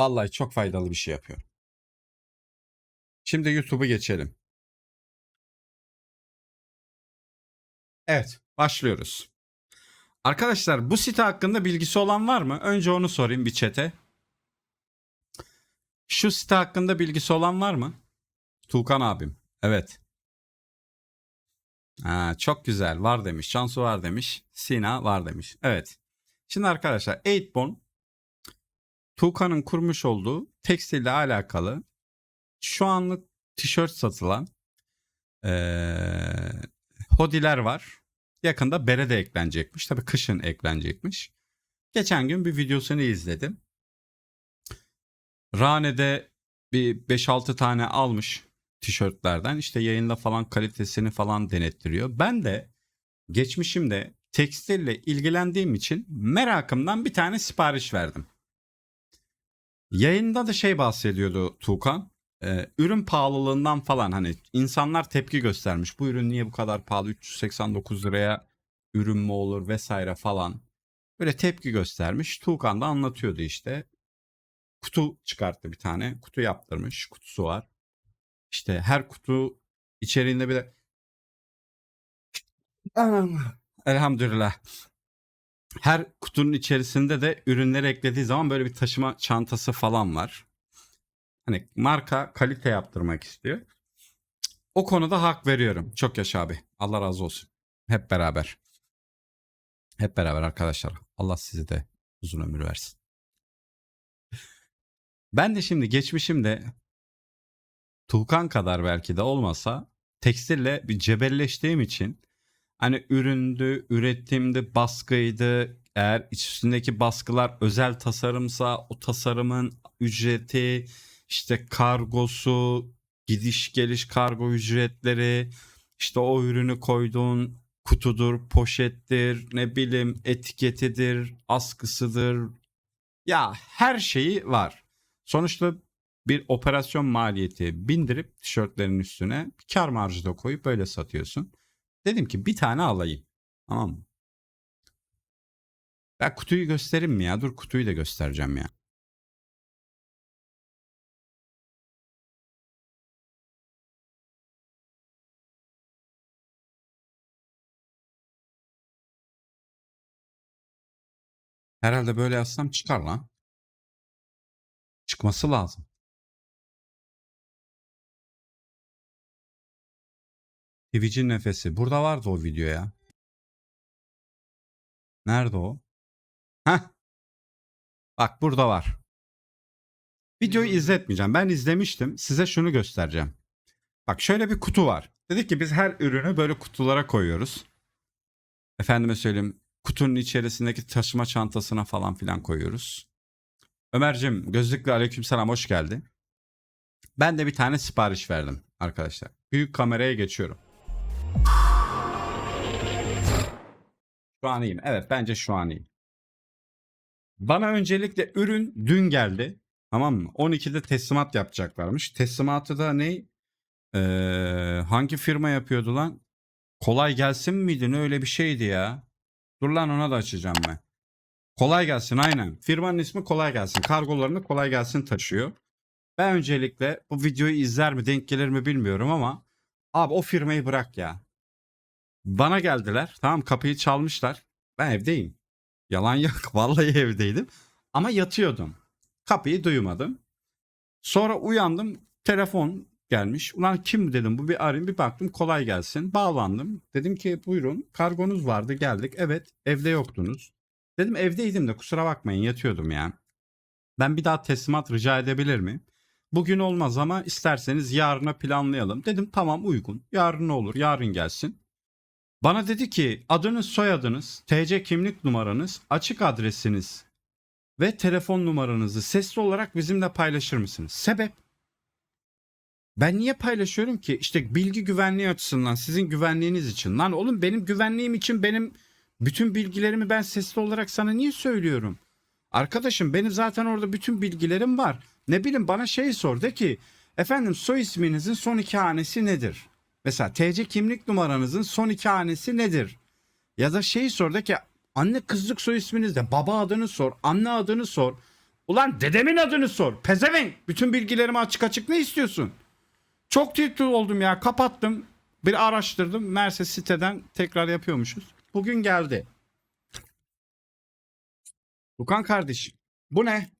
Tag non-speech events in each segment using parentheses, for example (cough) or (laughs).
Vallahi çok faydalı bir şey yapıyor. Şimdi YouTube'u geçelim. Evet, başlıyoruz. Arkadaşlar bu site hakkında bilgisi olan var mı? Önce onu sorayım bir çete. Şu site hakkında bilgisi olan var mı? Tuğkan abim. Evet. Ha, çok güzel. Var demiş. Cansu var demiş. Sina var demiş. Evet. Şimdi arkadaşlar 8born Tuğkan'ın kurmuş olduğu tekstille alakalı şu anlık tişört satılan eee hodiler var. Yakında bere de eklenecekmiş. Tabii kışın eklenecekmiş. Geçen gün bir videosunu izledim. Rane'de bir 5-6 tane almış tişörtlerden. İşte yayında falan kalitesini falan denettiriyor. Ben de geçmişimde tekstille ilgilendiğim için merakımdan bir tane sipariş verdim. Yayında da şey bahsediyordu Tuğkan. Ee, ürün pahalılığından falan hani insanlar tepki göstermiş. Bu ürün niye bu kadar pahalı? 389 liraya ürün mü olur vesaire falan. Böyle tepki göstermiş. Tuğkan da anlatıyordu işte. Kutu çıkarttı bir tane. Kutu yaptırmış. Kutusu var. İşte her kutu içeriğinde bir de Elhamdülillah. Her kutunun içerisinde de ürünleri eklediği zaman böyle bir taşıma çantası falan var. Hani marka kalite yaptırmak istiyor. O konuda hak veriyorum. Çok yaşa abi. Allah razı olsun. Hep beraber. Hep beraber arkadaşlar. Allah size de uzun ömür versin. Ben de şimdi geçmişimde Tuğkan kadar belki de olmasa tekstille bir cebelleştiğim için hani üründü, üretimdi, baskıydı. Eğer üstündeki baskılar özel tasarımsa o tasarımın ücreti, işte kargosu, gidiş geliş kargo ücretleri, işte o ürünü koyduğun kutudur, poşettir, ne bileyim etiketidir, askısıdır. Ya her şeyi var. Sonuçta bir operasyon maliyeti bindirip tişörtlerin üstüne kar marjı da koyup böyle satıyorsun. Dedim ki bir tane alayım. Tamam mı? Ben kutuyu göstereyim mi ya? Dur kutuyu da göstereceğim ya. Herhalde böyle yazsam çıkar lan. Çıkması lazım. Twitch'in nefesi. Burada vardı o video ya. Nerede o? Heh. Bak burada var. Videoyu izletmeyeceğim. Ben izlemiştim. Size şunu göstereceğim. Bak şöyle bir kutu var. Dedik ki biz her ürünü böyle kutulara koyuyoruz. Efendime söyleyeyim kutunun içerisindeki taşıma çantasına falan filan koyuyoruz. Ömer'cim gözlüklü aleykümselam hoş geldin. Ben de bir tane sipariş verdim arkadaşlar. Büyük kameraya geçiyorum. Şu an iyiyim. Evet bence şu an iyiyim. Bana öncelikle ürün dün geldi. Tamam mı? 12'de teslimat yapacaklarmış. Teslimatı da ne? Ee, hangi firma yapıyordu lan? Kolay gelsin miydi? Ne öyle bir şeydi ya. Dur lan ona da açacağım ben. Kolay gelsin aynen. Firmanın ismi kolay gelsin. Kargolarını kolay gelsin taşıyor. Ben öncelikle bu videoyu izler mi denk gelir mi bilmiyorum ama abi o firmayı bırak ya. Bana geldiler. Tamam kapıyı çalmışlar. Ben evdeyim. Yalan yok. (laughs) Vallahi evdeydim. Ama yatıyordum. Kapıyı duymadım. Sonra uyandım. Telefon gelmiş. Ulan kim dedim bu bir arayayım bir baktım kolay gelsin. Bağlandım. Dedim ki buyurun kargonuz vardı geldik. Evet evde yoktunuz. Dedim evdeydim de kusura bakmayın yatıyordum ya. Ben bir daha teslimat rica edebilir miyim? Bugün olmaz ama isterseniz yarına planlayalım. Dedim tamam uygun. Yarın olur yarın gelsin. Bana dedi ki adınız soyadınız, TC kimlik numaranız, açık adresiniz ve telefon numaranızı sesli olarak bizimle paylaşır mısınız? Sebep? Ben niye paylaşıyorum ki? İşte bilgi güvenliği açısından sizin güvenliğiniz için. Lan oğlum benim güvenliğim için benim bütün bilgilerimi ben sesli olarak sana niye söylüyorum? Arkadaşım benim zaten orada bütün bilgilerim var. Ne bileyim bana şey sor de ki efendim soy isminizin son iki hanesi nedir? Mesela TC kimlik numaranızın son iki hanesi nedir? Ya da şey sor de ki anne kızlık soy isminiz de baba adını sor, anne adını sor. Ulan dedemin adını sor. Pezevenk. Bütün bilgilerimi açık açık ne istiyorsun? Çok tilt oldum ya. Kapattım. Bir araştırdım. Merse siteden tekrar yapıyormuşuz. Bugün geldi. Lukan kardeşim. Bu ne?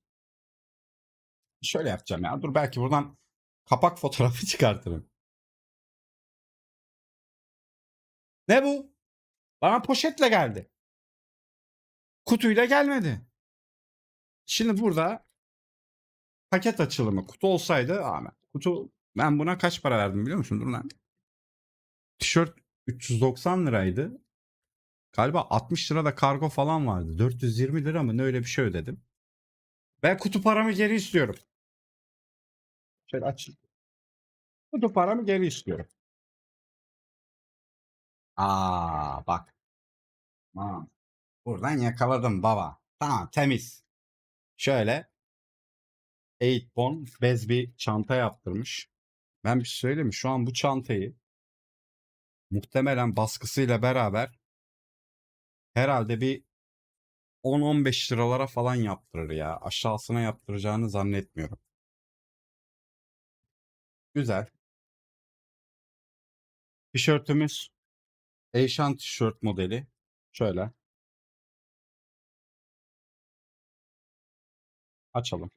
Şöyle yapacağım ya. Dur belki buradan kapak fotoğrafı (laughs) çıkartırım. Ne bu? Bana poşetle geldi. Kutuyla gelmedi. Şimdi burada paket açılımı kutu olsaydı Ahmet. Kutu ben buna kaç para verdim biliyor musun? Dur lan. Tişört 390 liraydı. Galiba 60 lira da kargo falan vardı. 420 lira mı ne öyle bir şey ödedim. Ben kutu paramı geri istiyorum. Şöyle aç. Kutu paramı geri istiyorum. Aa bak. Tamam. Buradan yakaladım baba. Tamam temiz. Şöyle 8 bon bez bir çanta yaptırmış. Ben bir şey söyleyeyim mi? Şu an bu çantayı muhtemelen baskısıyla beraber herhalde bir 10-15 liralara falan yaptırır ya. Aşağısına yaptıracağını zannetmiyorum. Güzel. Tişörtümüz Eyşan tişört modeli. Şöyle. Açalım.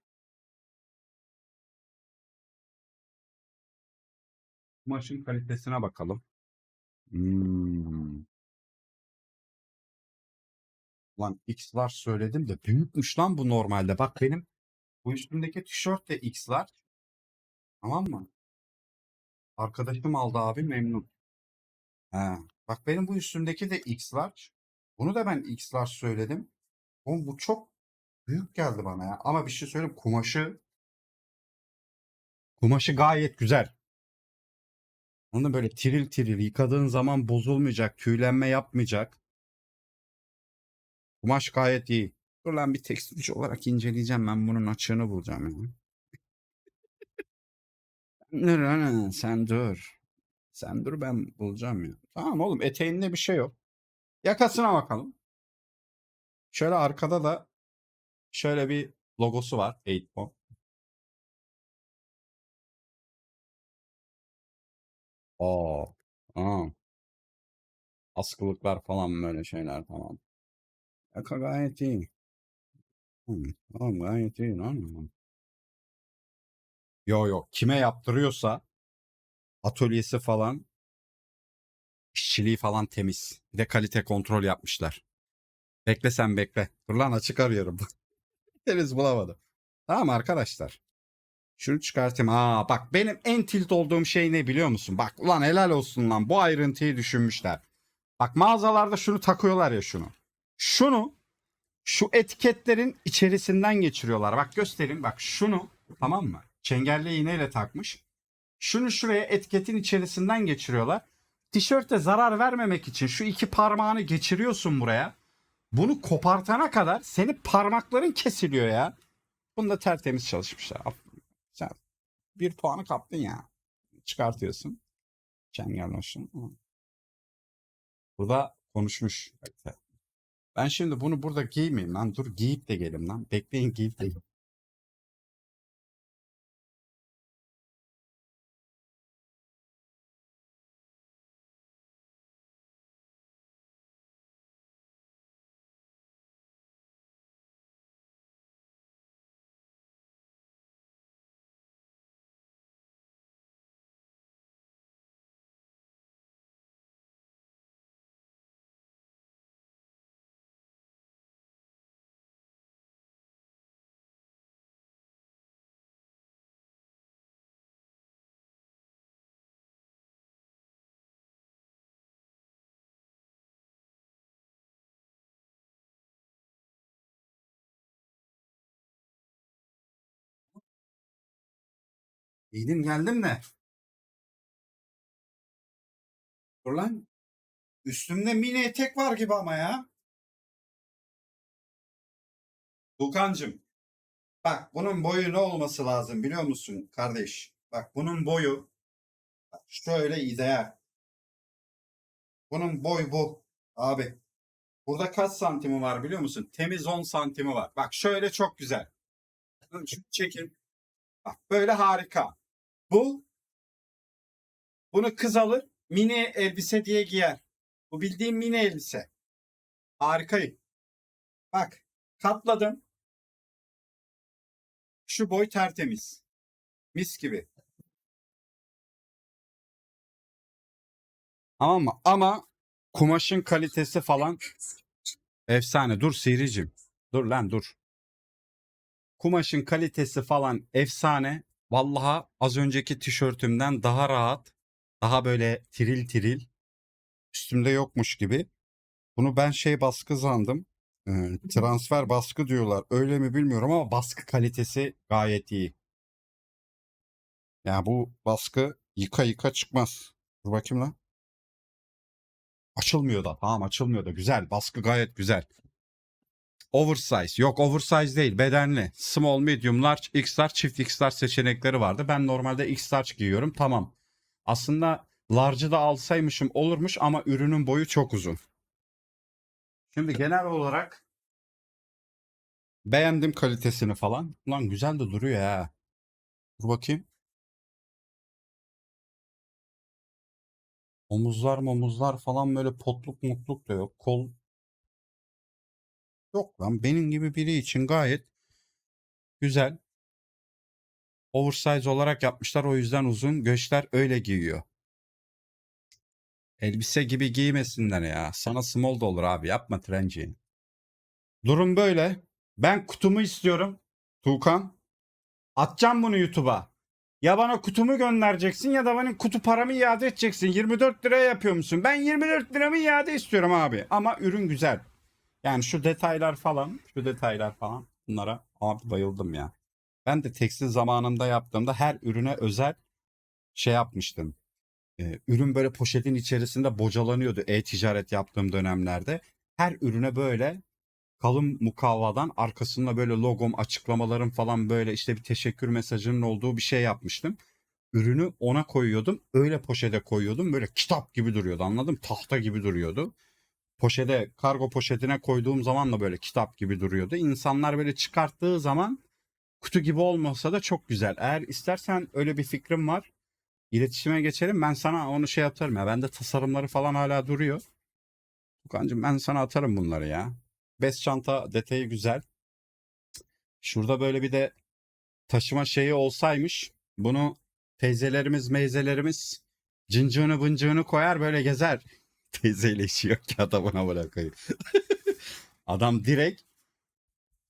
Kumaşın kalitesine bakalım. Hmm. Lan X'lar söyledim de büyükmüş lan bu normalde. Bak benim bu üstümdeki tişört de X'lar. Tamam mı? Arkadaşım aldı abi memnun. He. Bak benim bu üstümdeki de X'lar. Bunu da ben X'lar söyledim. Oğlum bu çok büyük geldi bana ya. Ama bir şey söyleyeyim. Kumaşı kumaşı gayet güzel. Onu böyle tiril tiril yıkadığın zaman bozulmayacak, tüylenme yapmayacak. Kumaş gayet iyi. Dur lan bir tekstilci olarak inceleyeceğim. Ben bunun açığını bulacağım ya. Lan sen dur. Sen dur ben bulacağım ya. Tamam oğlum eteğinde bir şey yok. Yakasına bakalım. Şöyle arkada da şöyle bir logosu var. 8 Aa, aa. Askılıklar falan böyle şeyler tamam. Yaka gayet iyi. Hmm, Tamam gayet iyi lan. Yo yo kime yaptırıyorsa atölyesi falan işçiliği falan temiz. Bir de kalite kontrol yapmışlar. Bekle sen bekle. Dur lan açık arıyorum. (laughs) Henüz bulamadım. Tamam arkadaşlar. Şunu çıkartayım. Aa bak benim en tilt olduğum şey ne biliyor musun? Bak ulan helal olsun lan bu ayrıntıyı düşünmüşler. Bak mağazalarda şunu takıyorlar ya şunu. Şunu şu etiketlerin içerisinden geçiriyorlar. Bak göstereyim bak şunu tamam mı? Çengelli iğneyle takmış. Şunu şuraya etiketin içerisinden geçiriyorlar. Tişörte zarar vermemek için şu iki parmağını geçiriyorsun buraya. Bunu kopartana kadar senin parmakların kesiliyor ya. Bunda tertemiz çalışmışlar. Sen bir puanı kaptın ya. Çıkartıyorsun. Çengelloşun. Burada konuşmuş. Ben şimdi bunu burada giymeyeyim lan. Dur giyip de gelim lan. Bekleyin giyip de gelin. Giydim geldim de. Dur lan. Üstümde mini etek var gibi ama ya. Dukancım. Bak bunun boyu ne olması lazım biliyor musun kardeş? Bak bunun boyu bak şöyle ideal. Bunun boy bu. Abi. Burada kaç santimi var biliyor musun? Temiz 10 santimi var. Bak şöyle çok güzel. Şunu çekin. Bak böyle harika. Bu bunu kız alır mini elbise diye giyer. Bu bildiğim mini elbise. Harikayım. Bak katladım. Şu boy tertemiz. Mis gibi. Tamam mı? Ama kumaşın kalitesi falan efsane. Dur Siricim. Dur lan dur. Kumaşın kalitesi falan efsane. Vallahi az önceki tişörtümden daha rahat. Daha böyle tiril tiril. Üstümde yokmuş gibi. Bunu ben şey baskı sandım. Ee, transfer baskı diyorlar. Öyle mi bilmiyorum ama baskı kalitesi gayet iyi. Ya bu baskı yıka yıka çıkmaz. Dur bakayım lan. Açılmıyor da. Tamam açılmıyor da. Güzel. Baskı gayet güzel. Oversize. Yok oversize değil. Bedenli. Small, medium, large, x large, çift x large seçenekleri vardı. Ben normalde x large giyiyorum. Tamam. Aslında large'ı da alsaymışım olurmuş ama ürünün boyu çok uzun. Şimdi genel olarak beğendim kalitesini falan. Ulan güzel de duruyor ha. Dur bakayım. Omuzlar momuzlar falan böyle potluk mutluk da yok. Kol yok lan. Benim gibi biri için gayet güzel. Oversize olarak yapmışlar. O yüzden uzun. Göçler öyle giyiyor. Elbise gibi giymesinler ya. Sana small da olur abi. Yapma trenci. Durum böyle. Ben kutumu istiyorum. Tuğkan. Atacağım bunu YouTube'a. Ya bana kutumu göndereceksin ya da benim kutu paramı iade edeceksin. 24 liraya yapıyor musun? Ben 24 liramı iade istiyorum abi. Ama ürün güzel. Yani şu detaylar falan, şu detaylar falan bunlara abi bayıldım ya. Ben de tekstil zamanında yaptığımda her ürüne özel şey yapmıştım. Ee, ürün böyle poşetin içerisinde bocalanıyordu e-ticaret yaptığım dönemlerde. Her ürüne böyle kalın mukavvadan arkasında böyle logom, açıklamalarım falan böyle işte bir teşekkür mesajının olduğu bir şey yapmıştım. Ürünü ona koyuyordum. Öyle poşete koyuyordum. Böyle kitap gibi duruyordu anladın mı? Tahta gibi duruyordu. Poşete, kargo poşetine koyduğum zaman da böyle kitap gibi duruyordu. İnsanlar böyle çıkarttığı zaman kutu gibi olmasa da çok güzel. Eğer istersen öyle bir fikrim var. İletişime geçelim. Ben sana onu şey atarım ya. Bende tasarımları falan hala duruyor. Tukancığım ben sana atarım bunları ya. Bez çanta detayı güzel. Şurada böyle bir de taşıma şeyi olsaymış. Bunu teyzelerimiz meyzelerimiz cıncığını bıncığını koyar böyle gezer. Teyzeyle işi yok ki adamına bırakayım. (laughs) Adam direkt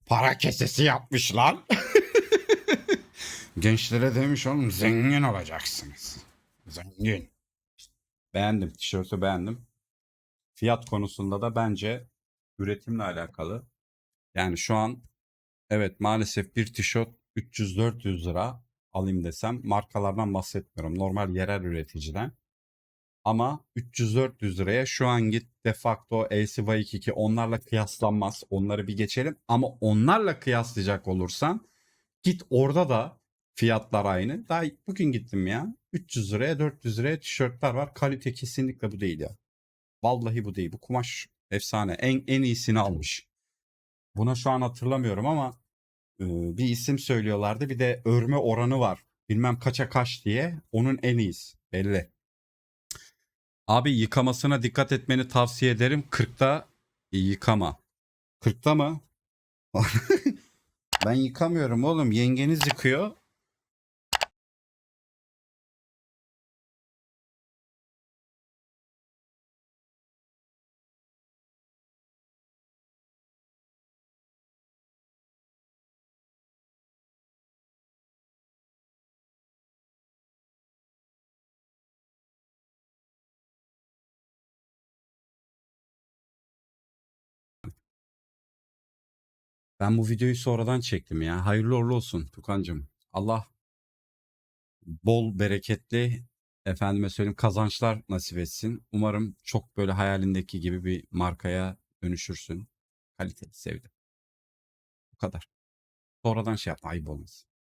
para kesesi yapmış lan. (laughs) Gençlere demiş oğlum zengin olacaksınız. Zengin. Beğendim. Tişörtü beğendim. Fiyat konusunda da bence üretimle alakalı. Yani şu an evet maalesef bir tişört 300-400 lira alayım desem markalardan bahsetmiyorum. Normal yerel üreticiden. Ama 300-400 liraya şu an git de facto LCY22 onlarla kıyaslanmaz. Onları bir geçelim. Ama onlarla kıyaslayacak olursan git orada da fiyatlar aynı. Daha bugün gittim ya. 300 liraya 400 liraya tişörtler var. Kalite kesinlikle bu değil ya. Vallahi bu değil. Bu kumaş efsane. En, en iyisini almış. Buna şu an hatırlamıyorum ama e, bir isim söylüyorlardı. Bir de örme oranı var. Bilmem kaça kaç diye. Onun en iyisi. Belli. Abi yıkamasına dikkat etmeni tavsiye ederim. 40'ta yıkama. 40'ta mı? (laughs) ben yıkamıyorum oğlum. Yengeniz yıkıyor. Ben bu videoyu sonradan çektim ya. Hayırlı uğurlu olsun Tukancım. Allah bol bereketli efendime söyleyeyim kazançlar nasip etsin. Umarım çok böyle hayalindeki gibi bir markaya dönüşürsün. Kaliteli sevdim. Bu kadar. Sonradan şey yapma ayıp olmasın.